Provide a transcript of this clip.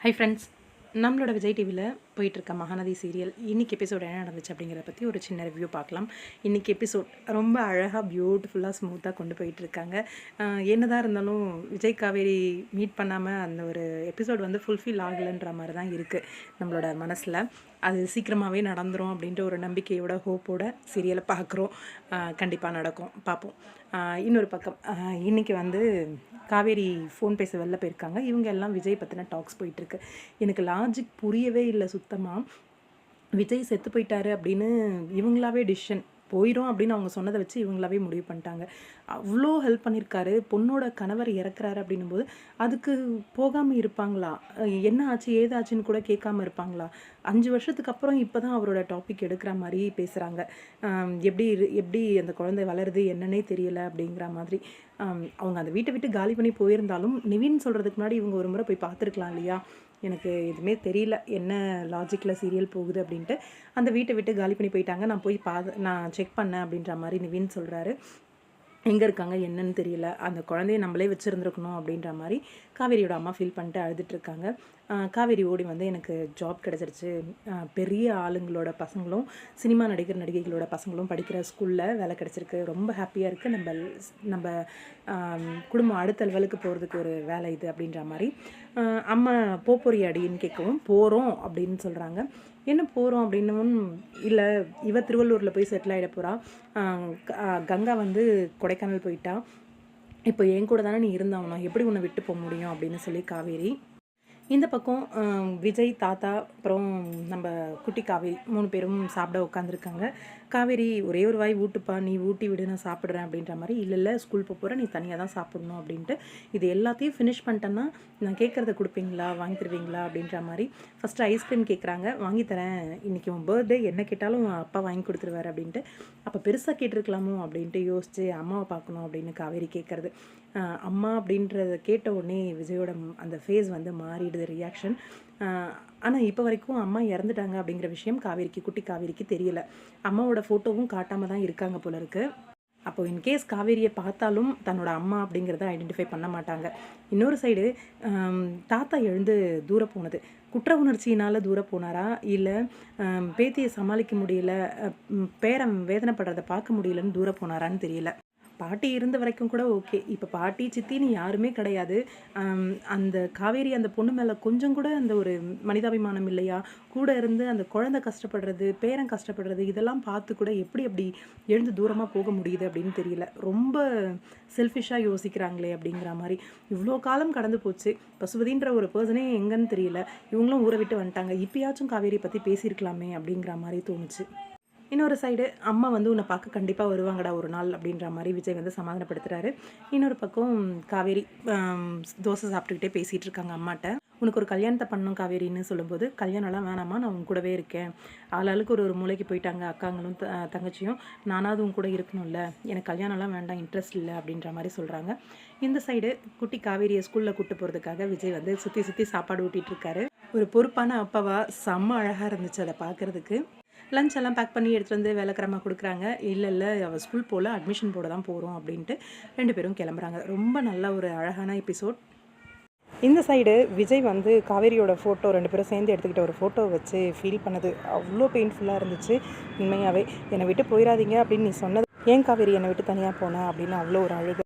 Hi friends நம்மளோட விஜய் டிவியில் போயிட்டுருக்க மகாநதி சீரியல் இன்றைக்கி எபிசோட் என்ன நடந்துச்சு அப்படிங்கிறத பற்றி ஒரு சின்ன ரிவ்யூ பார்க்கலாம். இன்றைக்கி எபிசோட் ரொம்ப அழகாக பியூட்டிஃபுல்லாக ஸ்மூத்தாக கொண்டு போயிட்டுருக்காங்க. என்னதான் இருந்தாலும் விஜய் காவேரி மீட் பண்ணாமல் அந்த ஒரு எபிசோட் வந்து ஃபுல்ஃபில் ஆகலைன்ற மாதிரி தான் இருக்குது நம்மளோட மனசில். அது சீக்கிரமாகவே நடந்துரும் அப்படின்ற ஒரு நம்பிக்கையோட ஹோப்போட சீரியலை பார்க்குறோம். கண்டிப்பாக நடக்கும். பார்ப்போம். இன்னொரு பக்கம் இன்றைக்கி இன்னைக்கு வந்து காவேரி ஃபோன் பேச வெளில போயிருக்காங்க. இவங்க எல்லாம் விஜய் பற்றின டாக்ஸ் போயிட்டுருக்கு. எனக்கு லாஜிக் புரியவே இல்லை மொத்தமாக விஜய் செத்து போயிட்டாரு அப்படின்னு இவங்களாவே டிசிஷன் போயிடும் அப்படின்னு அவங்க சொன்னதை வச்சு இவங்களாவே முடிவு பண்ணிட்டாங்க. அவ்வளோ ஹெல்ப் பண்ணியிருக்காரு பொண்ணோட கணவர் இறக்குறாரு அப்படின்னும் போது அதுக்கு போகாமல் இருப்பாங்களா? என்ன ஆச்சு ஏதாச்சுன்னு கூட கேட்காம இருப்பாங்களா? அஞ்சு வருஷத்துக்கு அப்புறம் இப்போ தான் அவரோட டாபிக் எடுக்கிற மாதிரி பேசுகிறாங்க எப்படி இரு- எப்படி அந்த குழந்தை வளருது என்னன்னே தெரியல அப்படிங்கிற மாதிரி. அவங்க அந்த வீட்டை விட்டு காலி பண்ணி போயிருந்தாலும் நிவின் சொல்கிறதுக்கு முன்னாடி இவங்க ஒரு முறை போய் பார்த்துருக்கலாம் இல்லையா? எனக்கு எதுவுமே தெரியல என்ன லாஜிக்கில் சீரியல் போகுது அப்படின்ட்டு. அந்த வீட்டை விட்டு காலி பண்ணி போயிட்டாங்க. நான் போய் பா நான் செக் பண்ணேன் அப்படின்ற மாதிரி நிவின் சொல்கிறாரு எங்கே இருக்காங்க என்னன்னு தெரியல. அந்த குழந்தைய நம்மளே வச்சுருந்துருக்கணும் அப்படின்ற மாதிரி காவேரியோட அம்மா ஃபீல் பண்ணிட்டு அழுதுட்டுருக்காங்க காவேரி ஓடி வந்து எனக்கு ஜாப் கிடச்சிருச்சு. பெரிய ஆளுங்களோட பசங்களும் சினிமா நடிகர் நடிகைகளோட பசங்களும் படிக்கிற ஸ்கூலில் வேலை கிடச்சிருக்கு. ரொம்ப ஹாப்பியாக இருக்குது நம்ம நம்ம குடும்பம் அடுத்த லெவலுக்கு போகிறதுக்கு ஒரு வேலை இது அப்படின்ற மாதிரி. அம்மா அம்மா போப்பொரியாடின்னு கேட்கவும் போகிறோம் அப்படின்னு சொல்கிறாங்க என்ன போகிறோம் அப்படின்னும் இல்லை இவ திருவள்ளூரில் போய் செட்டில் ஆகிட போகிறா கங்கா வந்து கொடைக்கானல் போயிட்டா. இப்போ என் கூட தானே நீ இருந்தாவணும் எப்படி உன்னை விட்டு போக முடியும் அப்படின்னு சொல்லி காவேரி இந்த பக்கம் விஜய் தாத்தா அப்புறம் நம்ம குட்டி காவேரி மூணு பேரும் சாப்பிட உட்காந்துருக்காங்க காவேரி ஒரே ஒரு வாய் ஊட்டுப்பா நீ ஊட்டி விடு நான் சாப்பிட்றேன் அப்படின்ற மாதிரி இல்லை இல்லை ஸ்கூல் போக போகிற நீ தனியாக தான் சாப்பிடணும் அப்படின்ட்டு இது எல்லாத்தையும் ஃபினிஷ் பண்ணிட்டேன்னா நான் கேட்குறத கொடுப்பீங்களா வாங்கி தருவீங்களா அப்படின்ற மாதிரி ஃபஸ்ட்டு ஐஸ்கிரீம் கேட்குறாங்க. வாங்கி தரேன். இன்றைக்கி உன் பர்த்டே என்ன கேட்டாலும் உன் அப்பா வாங்கி கொடுத்துருவாரு அப்படின்ட்டு. அப்போ பெருசாக கேட்டிருக்கலாமோ அப்படின்ட்டு யோசிச்சு அம்மாவை பார்க்கணும் அப்படின்னு காவேரி கேட்குறது. அம்மா அப்படின்றத கேட்ட உடனே விஜயோட அந்த ஃபேஸ் வந்து மாறிடுது ரியாக்ஷன் ஆனால் இப்போ வரைக்கும் அம்மா இறந்துட்டாங்க அப்படிங்கிற விஷயம் காவேரிக்கு குட்டி காவேரிக்கு தெரியல. அம்மாவோட ஃபோட்டோவும் காட்டாமல் தான் இருக்காங்க போல இருக்கு. அப்போ இன்கேஸ் காவேரியை பார்த்தாலும் தன்னோட அம்மா அப்படிங்கிறத ஐடென்டிஃபை பண்ண மாட்டாங்க. இன்னொரு சைடு தாத்தா எழுந்து தூர போனது. குற்ற உணர்ச்சியினால் தூர போனாரா? இல்லை பேத்தியை சமாளிக்க முடியல பேரம் பேரன் வேதனைப்படுறத பார்க்க முடியலன்னு தூர போனாரான்னு தெரியல. பாட்டி இருந்த வரைக்கும் கூட ஓகே. இப்போ பாட்டி சித்தின்னு யாருமே கிடையாது. அந்த காவேரி அந்த பொண்ணு மேலே கொஞ்சம் கூட அந்த ஒரு மனிதாபிமானம் இல்லையா? கூட இருந்து அந்த குழந்தை கஷ்டப்படுறது பேரன் கஷ்டப்படுறது இதெல்லாம் பார்த்து கூட எப்படி அப்படி எழுந்து தூரமாக போக முடியுது அப்படின்னு தெரியல. ரொம்ப செல்ஃபிஷாக யோசிக்கிறாங்களே அப்படிங்கிற மாதிரி. இவ்வளோ காலம் கடந்து போச்சு. பசுபதின்ற ஒரு பர்சனே எங்கன்னு தெரியல. இவங்களும் ஊரை விட்டு வந்துட்டாங்க. இப்பயாச்சும் காவேரி பற்றி பேசியிருக்கலாமே அப்படிங்கிற மாதிரி தோணுச்சு. இன்னொரு சைடு அம்மா வந்து உன்னை பார்க்க கண்டிப்பாக வருவாங்கடா ஒரு நாள் அப்படின்ற மாதிரி விஜய் வந்து சமாதானப்படுத்துகிறாரு இன்னொரு பக்கம் காவேரி தோசை சாப்பிட்டுக்கிட்டே பேசிகிட்டு இருக்காங்க அம்மாட்ட. உனக்கு ஒரு கல்யாணத்தை பண்ணணும் காவேரின்னு சொல்லும்போது கல்யாணம்லாம் வேணாமா நான் உன் கூடவே இருக்கேன். ஆளாளுக்கு ஒரு ஒரு மூலைக்கு போயிட்டாங்க அக்காங்களும் த- தங்கச்சியும். நானாவது உன் கூட இருக்கணும்ல. எனக்கு கல்யாணம்லாம் வேண்டாம் இன்ட்ரெஸ்ட் இல்லை அப்படின்ற மாதிரி சொல்கிறாங்க இந்த சைடு குட்டி காவேரியை ஸ்கூலில் கூப்பிட்டு போகிறதுக்காக விஜய் வந்து சுற்றி சுற்றி சாப்பாடு ஊட்டிகிட்டு இருக்காரு. ஒரு பொறுப்பான அப்பாவா செம்ம அழகாக இருந்துச்சு அதை பார்க்கறதுக்கு. லஞ்ச் எல்லாம் பேக் பண்ணி எடுத்துகிட்டு வந்து வேலைக்கிழமை கொடுக்குறாங்க. இல்லை இல்லை அவள் ஸ்கூல் போகல அட்மிஷன் போட தான் போகிறோம் அப்படின்ட்டு ரெண்டு பேரும் கிளம்புறாங்க. ரொம்ப நல்ல ஒரு அழகான எபிசோட் இந்த சைடு விஜய் வந்து காவேரியோட ஃபோட்டோ ரெண்டு பேரும் சேர்ந்து எடுத்துக்கிட்ட ஒரு ஃபோட்டோ வச்சு ஃபீல் பண்ணது அவ்வளோ பெயின்ஃபுல்லாக இருந்துச்சு. உண்மையாகவே என்னை விட்டு போயிடாதீங்க அப்படின்னு நீ சொன்னது ஏன் காவேரி என்னை விட்டு தனியாக போனேன் அப்படின்னு அவ்வளோ ஒரு அழுகு.